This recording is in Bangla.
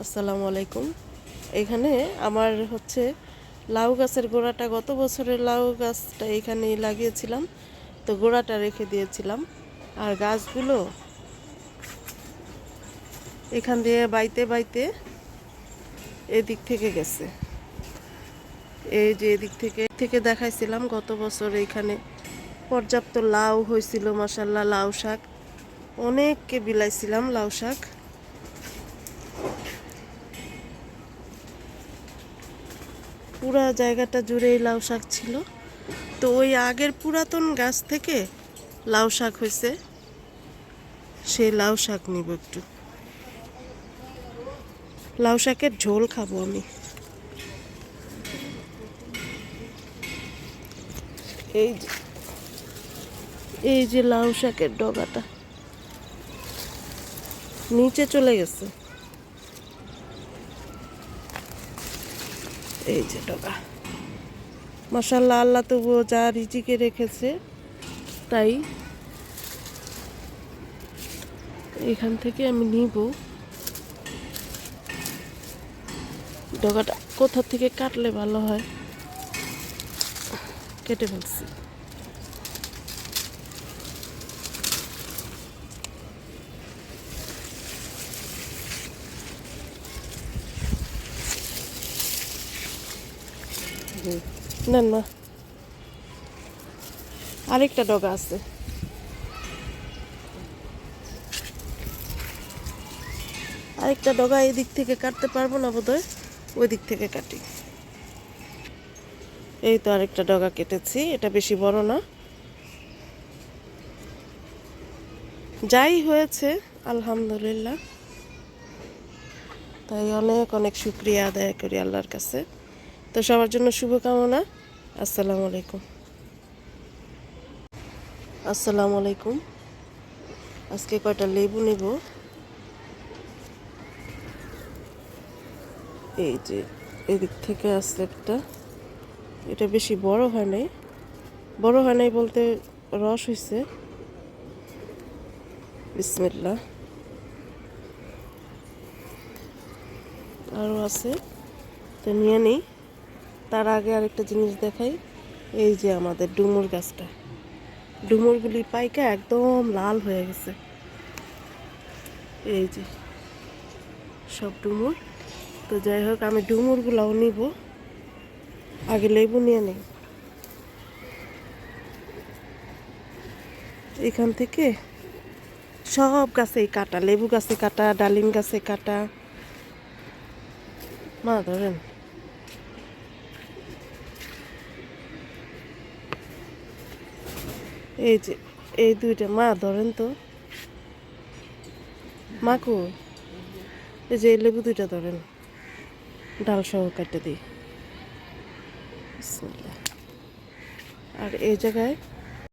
আসসালামু আলাইকুম। এখানে আমার হচ্ছে লাউ গাছের গোড়াটা, গত বছরের লাউ গাছটা এখানে লাগিয়েছিলাম। তো গোড়াটা রেখে দিয়েছিলাম। আর গাছগুলো এখান দিয়ে বাইতে বাইতে এদিক থেকে গেছে। এই যে এদিক থেকে থেকে দেখাইছিলাম গত বছর এখানে পর্যাপ্ত লাউ হয়েছিল মাসাল্লাহ লাউ শাক। অনেককে বিলাইছিলাম লাউ শাক। পুরা জায়গাটা জুড়েই লাউ শাক ছিল। তো ওই আগের পুরাতন গাছ থেকে লাউ শাক হয়েছে। সেই লাউ শাক নিব একটু। লাউ শাকের ঝোল খাব আমি। এই যে এই যে লাউ শাকের ডগাটা। নিচে চলে গেছে। এই যে ডগা। মশাল্লা আল্লাহ তবুও যা রিজিকে রেখেছে, তাই এখান থেকে আমি নিব। ডগাটা কোথা থেকে কাটলে ভালো হয়, কেটে ফেলছি। নেন মা আরেকটা ডগা আছে। আরেকটা ডগা এই দিক থেকে কাটতে পারব না বোধহয় ওই দিক থেকে কাটি। এই তো আরেকটা ডগা কেটেছি, এটা বেশি বড় না। যাই হয়েছে, আলহামদুলিল্লাহ। তাই অনেক অনেক শুক্রিয়া আদায় করি আল্লাহর কাছে। তো সবার জন্য শুভকামনা। আসসালামু আলাইকুম। আসসালামু আলাইকুম। আজকে কয়টা লেবু নেব? এই যে, এদিক থেকে আসছে একটা। এটা বেশি বড় হয় নাই। বড় হয় নাই বলতে রস হয়েছে বিসমিল্লা আরও আছে। তো নিয়ে নিই। তার আগে আরেকটা জিনিস দেখাই। এই যে আমাদের ডুমুর গাছটা। ডুমুরগুলি পাইকা একদম লাল হয়ে গেছে। এই যে সব ডুমুর। তো যাই হোক, আমি ডুমুরগুলাও নিব। আগে লেবু নিয়ে নেই। এখান থেকে সব গাছেই কাটা, লেবু গাছে কাটা, ডালিম গাছে কাটা। মা ধরেন। এই যে, এই দুইটা মা, ধরেন তো। মাকু এই যে, এই লেবু দুইটা ধরেন। ডাল সহ কাটতে দিই। আর এই জায়গায়